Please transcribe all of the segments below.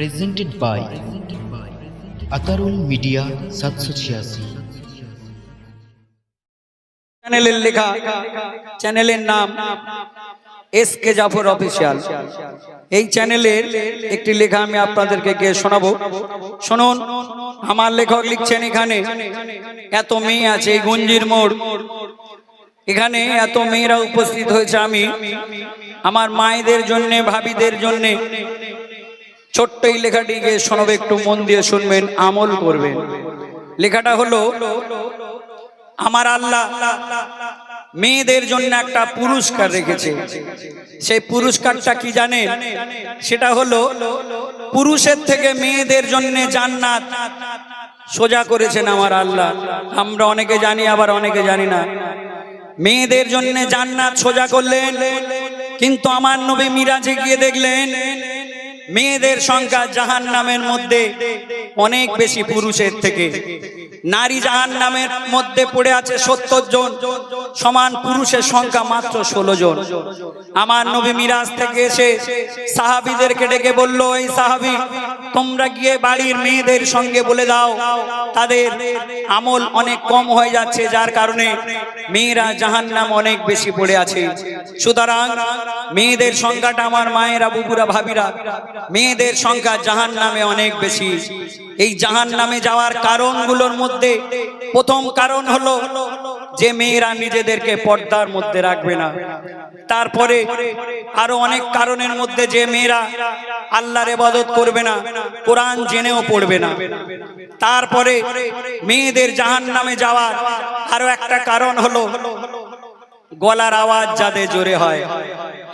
presented by Atarul media সাতশো ছিয়াশি। চ্যানেলের লেখা চ্যানেলের নাম এস কে জাফর অফিসিয়াল এই চ্যানেলের একটি লেখা আমি আপনাদেরকে গিয়ে শোনাবো। শুনুন, আমার লেখক লিখছেন এখানে, এত মেয়ে আছে এই গঞ্জির মোড়। এখানে এত মেয়েরা উপস্থিত হয়েছে আমি, আমার মায়েদের জন্যে, ভাবিদের জন্য। ছোট্ট এই লেখাটিকে শোনাবে একটু মন দিয়ে শুনবেন, আমল করবেন। লেখাটা হলো, আমার আল্লাহ মেয়েদের জন্য একটা পুরস্কার রেখেছে। সেই পুরস্কারটা কি জানেন? সেটা হলো, পুরুষের থেকে মেয়েদের জন্য জান্নাত সোজা করেছেন আমার আল্লাহ। আমরা অনেকে জানি, আবার অনেকে জানি না। মেয়েদের জন্য জান্নাত সোজা করলেন, কিন্তু আমার নবী মিরাজে গিয়ে দেখলেন মেয়েদের সংখ্যা জাহান নামের মধ্যে অনেক বেশি পুরুষের থেকে। নারী জাহান নামের মধ্যে পড়ে আছে সত্তর জন, সমান পুরুষের সংখ্যা মাত্র ষোলো জন। আমার নবী মিরাজ থেকে এসে সাহাবিদেরকে ডেকে বলল, এই সাহাবি, তোমরা গিয়ে বাড়ির মেয়েদের সঙ্গে বলে দাও। তাদের আমল অনেক কম হয়ে যাচ্ছে, যার কারণে মেয়েরা জাহান নাম অনেক বেশি পড়ে আছে। সুতরাং মেয়েদের সংখ্যাটা আমার মায়েরা, বুবুরা, ভাবিরা, মেয়েদের সংখ্যা জাহান নামে অনেক বেশি। এই জাহান নামে যাওয়ার কারণগুলোর মধ্যে প্রথম কারণ হলো যে মেয়েরা নিজেদেরকে পর্দার মধ্যে রাখবে না। তারপরে আরও অনেক কারণের মধ্যে যে মেয়েরা আল্লাহর ইবাদত করবে না, কোরআন জেনেও পড়বে না। তারপরে মেয়েদের জাহান নামে যাওয়ার আরও একটা কারণ হলো গলার আওয়াজ যাদের জোরে হয়।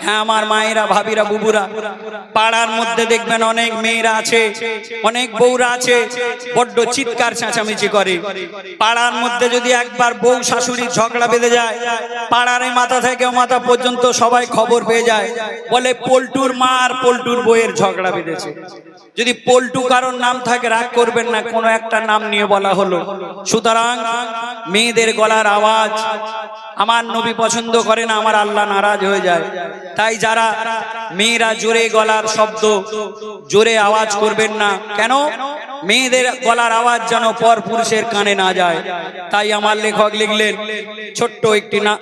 হ্যাঁ আমার মায়েরা, ভাবিরা, বুবুরা, পাড়ার মধ্যে দেখবেন অনেক মেয়েরা আছে, অনেক বউরা আছে, বড্ড চিৎকার চেঁচামেচি করে। পাড়ার মধ্যে যদি একবার বউ শাশুড়ির ঝগড়া বেঁধে যায় পাড়ার মাথা থেকে মাথা পর্যন্ত সবাই খবর পেয়ে যায়। বলে, পল্টুর মা আর পল্টুর বইয়ের ঝগড়া বেঁধেছে। যদি পল্টু কারোর নাম থাকে, রাগ করবেন না, কোনো একটা নাম নিয়ে বলা হলো। সুতরাং মেয়েদের গলার আওয়াজ, আমার নবী পছন্দ করে না, আমার আল্লাহ নারাজ হয়ে যায়। তাই যারা মেয়েরা জোরে গলার শব্দ, জোরে আওয়াজ করবেন না, কেন? মেয়েদের গলার আওয়াজ যেন পর পুরুষের কানে না যায়। তাই আমার লেখক লিখলেন, ছোট্ট একটি না,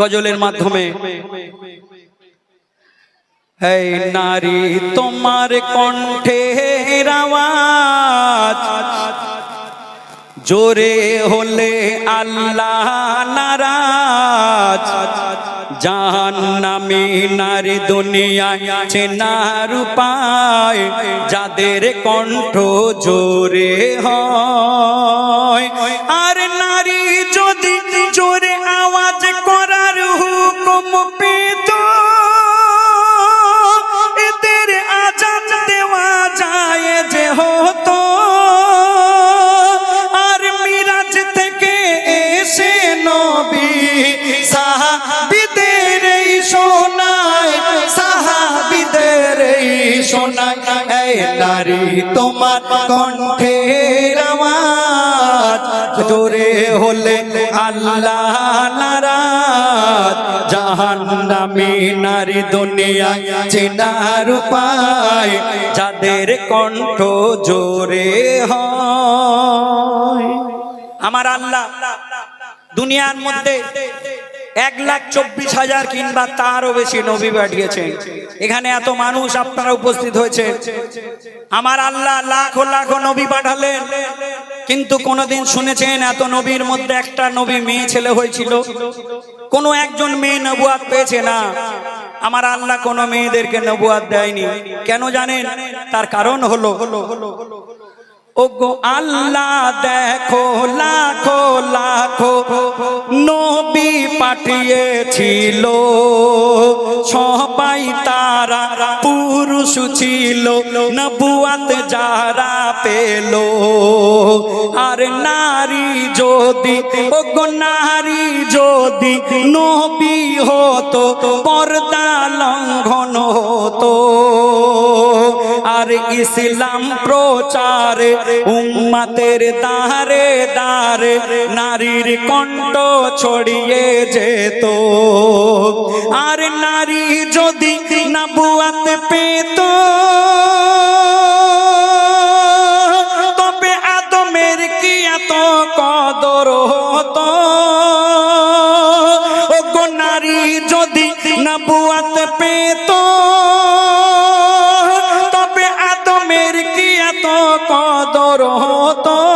গজলের মাধ্যমে এই নারী তোমার কণ্ঠে আওয়াজ। জোরে হলে আল্লাহ নারাজ। জাহান নামে নারী দুনিয়ায় চেনার উপায়, যাদের কণ্ঠ জোরে হয়। নারী তোমার কণ্ঠের আওয়াজ। জোরে হলে আল্লাহ নারাজ। জাহান্নামী নারী দুনিয়ায় চেনার উপায়, যাদের কণ্ঠ জোরে হয়। আমার আল্লাহ দুনিয়ার মধ্যে এক লাখ চব্বিশ হাজার কিংবা তারও বেশি নবী পাঠিয়েছেন। এখানে এত মানুষ আপনারা উপস্থিত হয়েছে। আমার আল্লাহ লাখো লাখো নবী পাঠালেন। কিন্তু কোনোদিন শুনেছেন এত নবীর মধ্যে একটা নবী মেয়ে ছেলে হয়েছিল? কোনো একজন মেয়ে নবুয়াত পেয়েছে না। আমার আল্লাহ কোনো মেয়েদেরকে নবুয়াত দেয়নি। কেন জানেন? তার কারণ হলো, ওগো আল্লাহ দেখো, লাখো লাখো পাঠিয়েছিল সবাই তারা পুরুষ ছিল, নবুয়াত যারা পেল। আর নারী যদি ও নারী যদি নবী হতো, পর্দা লঙ্ঘন হতো। ইসলাম প্রচার, উম্মাতের দারে দারে নারীর কণ্ঠ ছড়িয়ে যেত। আর নারী যদি না বুয়াতে পেত কদর হতো।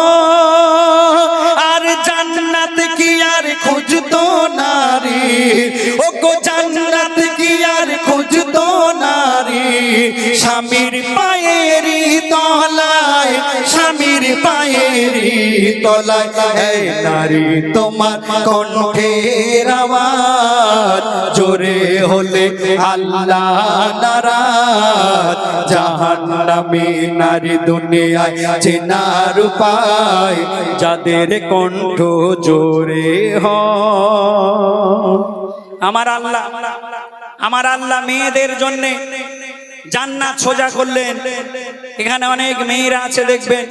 তলায় নারী তোমার কণ্ঠের আওয়াজ, জোরে হলে আল্লাহ নারাজ। জাহান্নামী নারী দুনিয়ায় চেনার উপায়, যাদের কণ্ঠ জোরে হয়। আমার আল্লাহ আমার আল্লাহ মেয়েদের জন্য জান্নাত সোজা করলেন। এখানে অনেক মেয়েরা আছে, দেখবেন।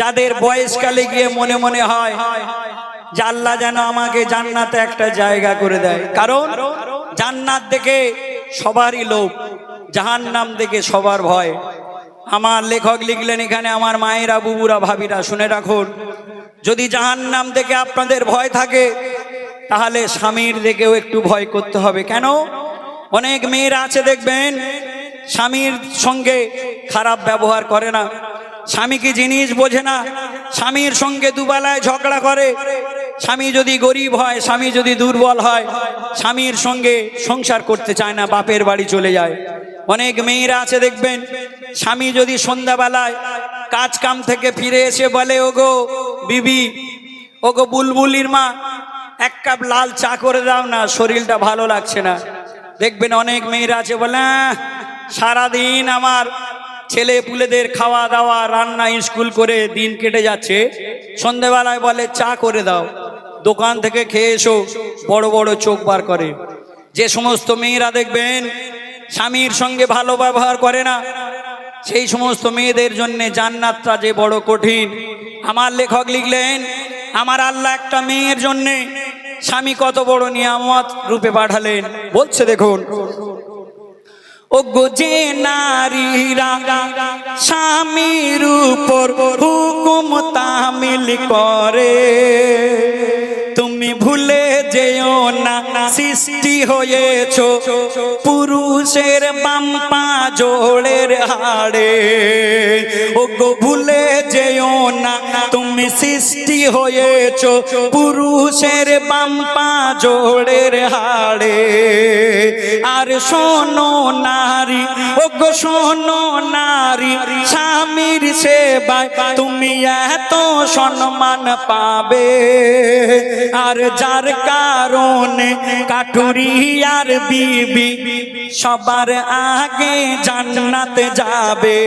যাদের বয়সকালে গিয়ে মনে মনে হয় আল্লাহ যেন আমাকে জান্নাতে একটা জায়গা করে দেয়। কারণ জান্নাত দেখে সবারই লোক জাহান্নাম দেখে সবার ভয়। আমার লেখক লিখলেন এখানে, আমার মায়েরা, বুবুরা, ভাবিরা, শুনে রাখুন, যদি জাহান্নাম দেখে আপনাদের ভয় থাকে, তাহলে স্বামীর দেখেও একটু ভয় করতে হবে। কেন? অনেক মেয়েরা আছে, দেখবেন স্বামীর সঙ্গে খারাপ ব্যবহার করে না। স্বামী কি জিনিস বোঝে না? স্বামীর সঙ্গে দুবেলায় ঝগড়া করে। স্বামী যদি গরিব হয় স্বামী যদি দুর্বল হয় স্বামীর সঙ্গে সংসার করতে চায় না বাপের বাড়ি চলে যায়। অনেক মেয়েরা আছে দেখবেন স্বামী যদি সন্ধ্যাবেলায় কাজ কাম থেকে ফিরে এসে বলে ওগো বিবি ওগো বুলবুলির মা এক কাপ লাল চা করে দাও না শরীরটা ভালো লাগছে না। দেখবেন অনেক মেয়েরা আছে বলে "আহ, সারাদিন আমার ছেলে পুলেদের খাওয়া দাওয়া, রান্না, স্কুল করে দিন কেটে যাচ্ছে। সন্ধেবেলায় বলে, চা করে দাও। দোকান থেকে খেয়ে এসো। বড় বড় চোখ বার করে। যে সমস্ত মেয়েরা দেখবেন, স্বামীর সঙ্গে ভালো ব্যবহার করে না। সেই সমস্ত মেয়েদের জন্যে জান্নাতটা যে বড় কঠিন। আমার লেখক লিখলেন, আমার আল্লাহ একটা মেয়ের জন্যে স্বামী কত বড় নিয়ামত রূপে পাঠালেন। বলছে, দেখুন ও গো যে নারীরা স্বামীর উপর হুকুম তামিল করে, তুমি ভুলে যেও না সৃষ্টি হয়েছ পুরুষের বাম্পা জোড়ের হাড়ে। ও গো ভুলে যেও না তুমি সৃষ্টি হয়েছ, পুরুষের বাম্পা জোড়ের হাড়ে। আর শোনো নারী ও গো শোনো নারী, স্বামীর সেবায় তুমি এত সম্মান পাবে। আর যার কারণে কাঠুরি আর বিবি সবার আগে জান্নাতে যাবে।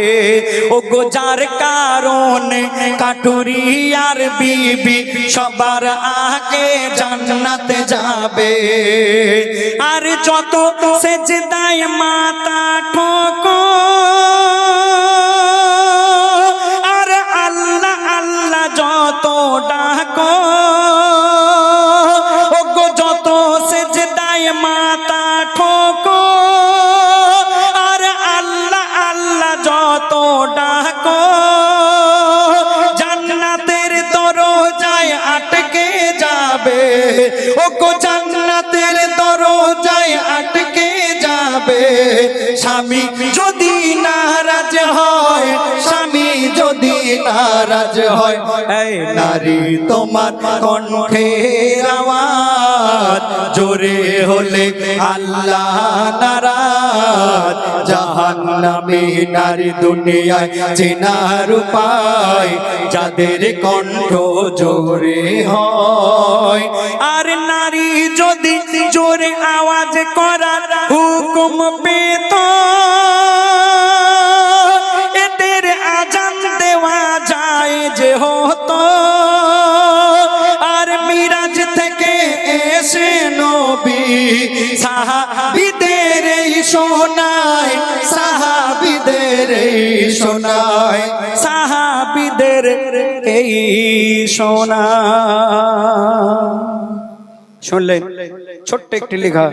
ও গো যার কারণে কাঠুরি আর বিবি সবার আগে জান্নাতে যাবে। আর যত সেজদায় মাতা নারাজ হয়। নারী তোমার কণ্ঠের আওয়াজ, জোরে হলে আল্লাহ নারাজ। জাহান্নামী নারী দুনিয়ায় চেনার উপায়, যাদের কণ্ঠ জোরে হয়। আর নারী যদি জোরে আওয়াজ করার হুকুম পেত নবী সাহাবিদের শোনায় সাহাবিদের শোনায় সাহাবিদের এই শোনা শুনলেন? ছোট্ট একটি লেখা।